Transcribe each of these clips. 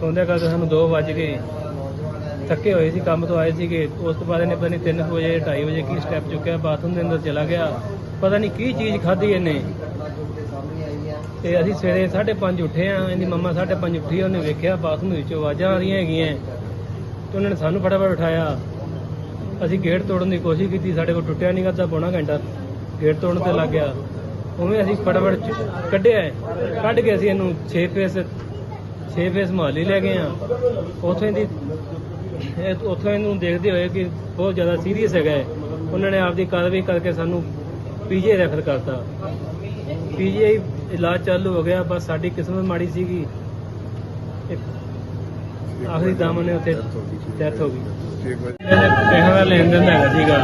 ਸੌਂਦਿਆਂ ਕਰਦੇ ਸਾਨੂੰ 2 ਵੱਜ ਗਏ। ਥੱਕੇ ਹੋਏ ਸੀ, ਕੰਮ ਤੋਂ ਆਏ ਸੀਗੇ। ਉਸ ਤੋਂ ਬਾਅਦ ਇਹਨੇ ਪਤਾ ਨਹੀਂ 3 ਵਜੇ 2:30 ਵਜੇ ਕੀ ਸਟੈਪ ਚੁੱਕਿਆ ਬਾਥਰੂਮ ਦੇ ਅੰਦਰ ਚਲਾ ਗਿਆ। ਪਤਾ ਨਹੀਂ ਕੀ ਚੀਜ਼ ਖਾਧੀ ਇਹਨੇ। ਤੇ ਅਸੀਂ ਸਵੇਰੇ 5:30 ਉੱਠੇ ਆ। ਇਹਦੀ ਮੰਮਾ 5:30 ਉੱਠੀ, ਉਹਨੇ ਵੇਖਿਆ ਬਾਥਰੂਮ ਵਿੱਚੋਂ ਆਵਾਜ਼ਾਂ ਆ ਰਹੀਆਂ ਹੈਗੀਆਂ। ਤੇ ਉਹਨਾਂ ਨੇ ਸਾਨੂੰ ਫਟਾਫਟ ਉਠਾਇਆ ਅਸੀਂ ਗੇਟ ਤੋੜਨ ਦੀ ਕੋਸ਼ਿਸ਼ ਕੀਤੀ, ਸਾਡੇ ਕੋਲ ਟੁੱਟਿਆ ਨਹੀਂ ਕਰਦਾ ਪੌਣਾ ਘੰਟਾ ਗੇਟ ਤੋੜਨ ਤੇ ਲੱਗ ਗਿਆ। ਉਵੇਂ ਅਸੀਂ ਫਟਾਫਟ ਕੱਢਿਆ। ਕੱਢ ਕੇ ਅਸੀਂ ਇਹਨੂੰ 6 ਫੇਸ 6 ਫੇਸ ਮਹੱਲੀ ਲੈ ਗਏ ਆ। ਉੱਥੋਂ ਦੀ ਇਹ ਉੱਥੋਂ ਇਹਨੂੰ ਦੇਖਦੇ ਹੋਏ ਕਿ ਬਹੁਤ ਜ਼ਿਆਦਾ ਸੀਰੀਅਸ ਹੈਗਾ ਹੈ, ਉਹਨਾਂ ਨੇ ਆਪਦੀ ਕਾਰਵਾਈ ਕਰਕੇ ਸਾਨੂੰ ਪੀਜੀ ਰੈਫਰ ਕਰਤਾ। ਪੀਜੀ ਇਲਾਜ ਚਾਲੂ ਹੋ ਗਿਆ ਬਸ ਸਾਡੀ ਕਿਸਮਤ ਮਾੜੀ ਸੀਗੀ। ਆਖਰੀ ਦਮ ਨੇ ਉੱਥੇ ਡੈਥ ਹੋ ਗਈ। ਇਹਨੇ ਦਾ ਲੈਣ ਦੇਣ ਹੈਗਾ ਸੀਗਾ।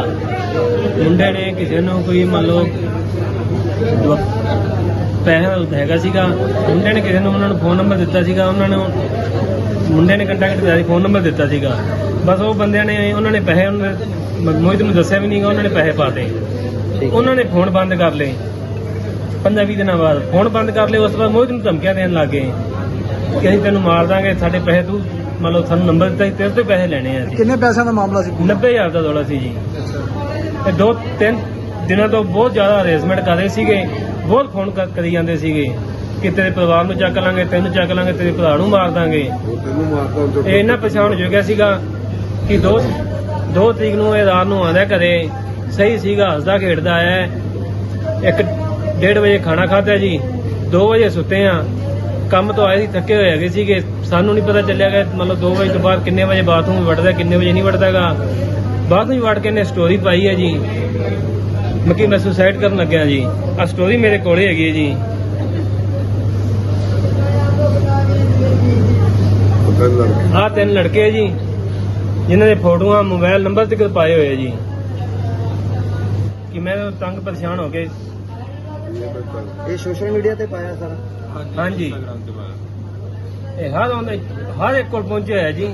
ਮੁੰਡੇ ਨੇ ਕਿਸੇ ਨੂੰ ਕੋਈ ਮੰਨ ਲਓ ਪੈਸਾ ਹੈਗਾ ਸੀਗਾ ਮੁੰਡੇ ਨੇ ਕਿਸੇ ਨੂੰ ਉਹਨਾਂ ਨੂੰ ਫੋਨ ਨੰਬਰ ਦਿੱਤਾ ਸੀਗਾ ਉਹਨਾਂ ਨੂੰ ਮੁੰਡੇ ਨੇ ਕੰਟੈਕਟ ਸੀ ਫੋਨ ਨੰਬਰ ਦਿੱਤਾ ਸੀਗਾ। ਬਸ ਉਹ ਬੰਦਿਆਂ ਨੇ ਉਹਨਾਂ ਨੇ ਪੈਸੇ ਉਹਨਾਂ ਨੇ- ਮੋਹਿਤ ਨੂੰ ਦੱਸਿਆ ਵੀ ਨਹੀਂਗਾ ਉਹਨਾਂ ਨੇ ਪੈਸੇ ਪਾਤੇ ਉਹਨਾਂ ਨੇ ਫੋਨ ਬੰਦ ਕਰ ਲਏ। 15 ਦਿਨਾਂ ਬਾਅਦ ਫੋਨ ਬੰਦ ਕਰ ਲਏ ਉਸ ਤੋਂ ਬਾਅਦ ਮੋਹਿਤ ਨੂੰ ਧਮਕੀਆਂ ਦੇਣ ਲੱਗ ਗਏ। ਕਿ ਅਸੀਂ ਤੈਨੂੰ ਮਾਰ ਦਾਂਗੇ ਸਾਡੇ ਪੈਸੇ ਤੂੰ ਮੰਨ ਲਓ ਸਾਨੂੰ ਨੰਬਰ ਦਿੱਤਾ ਸੀ ਤੇਰੇ ਤੋਂ ਪੈਸੇ ਲੈਣੇ ਆ ਕਿੰਨੇ ਪੈਸਿਆਂ ਦਾ ਮਾਮਲਾ ਸੀ? 90000 ਦਾ ਦੌਲਾ ਸੀ ਜੀ। ਤੇ ਦੋ ਤਿੰਨ ਦਿਨਾਂ ਤੋਂ ਬਹੁਤ ਜ਼ਿਆਦਾ ਅਰੇਂਜਮੈਂਟ ਕਰ ਰਹੇ ਸੀਗੇ। ਬਹੁਤ ਫੋਨ ਕਰ- ਕਰੀ ਜਾਂਦੇ ਸੀਗੇ। ਕਿ ਤੇਰੇ ਪਰਿਵਾਰ ਨੂੰ ਚੱਕ ਲਾਂਗੇ, ਤੈਨੂੰ ਚੱਕ ਲਾਂਗੇ, ਤੇਰੇ ਭਰਾ ਨੂੰ ਮਾਰ ਦਾਂਗੇ। ਤੈਨੂੰ ਮਾਰਦਾ ਇਹ ਇੰਨਾ ਪਛਾਣ ਹੋ ਗਿਆ ਸੀਗਾ ਕਿ ਦੋ ਦੋ ਤਰੀਕ ਨੂੰ ਇਹ ਰਾਤ ਨੂੰ ਆਉਂਦਾ ਘਰੇ ਸਹੀ ਸੀਗਾ, ਹੱਸਦਾ ਖੇਡਦਾ ਆਇਆ ਹੈ। ਇੱਕ ਡੇਢ ਵਜੇ ਖਾਣਾ ਖਾਧਾ ਜੀ 2 ਵਜੇ ਸੁੱਤੇ ਆ ਕੰਮ ਤੋਂ ਆਏ ਸੀ, ਥੱਕੇ ਹੋਏ ਹੈਗੇ ਸੀਗੇ। ਸਾਨੂੰ ਨਹੀਂ ਪਤਾ ਚੱਲਿਆ ਕਿ ਮਤਲਬ 2 ਵਜੇ ਤੋਂ ਬਾਅਦ ਕਿੰਨੇ ਵਜੇ ਬਾਥਰੂਮ ਵੜਦਾ ਕਿੰਨੇ ਵਜੇ ਨਹੀਂ ਵੜਦਾਗਾ ਬਾਥਰੂਮ ਵਿੱਚ ਵੜ ਕੇ ਨੇ ਸਟੋਰੀ ਪਾਈ ਹੈ ਜੀ। ਮੱਕੀ ਮੈਂ ਸੁਸਾਈਡ ਕਰਨ ਲੱਗਿਆ ਜੀ? ਆ ਸਟੋਰੀ ਮੇਰੇ ਕੋਲੇ ਹੈਗੀ ਜੀ। ਆ ਤਿੰਨ ਲੜਕੇ ਹੈ ਜੀ ਜਿਨ੍ਹਾਂ ਦੇ ਫੋਟੋਆਂ ਮੋਬਾਈਲ ਨੰਬਰ ਤੇ ਪਾਏ ਹੋਏ ਹੈ ਜੀ। ਕਿ ਮੈਂ ਤੰਗ ਪਰੇਸ਼ਾਨ ਹੋ ਕੇ ਇਹ ਸੋਸ਼ਲ ਮੀਡੀਆ ਤੇ ਪਾਇਆ ਸਰ? ਹਾਂਜੀ। ਇਹ ਹਰ ਆਉਂਦਾ ਹਰ ਇੱਕ ਕੋਲ ਪਹੁੰਚਿਆ ਹੈ ਜੀ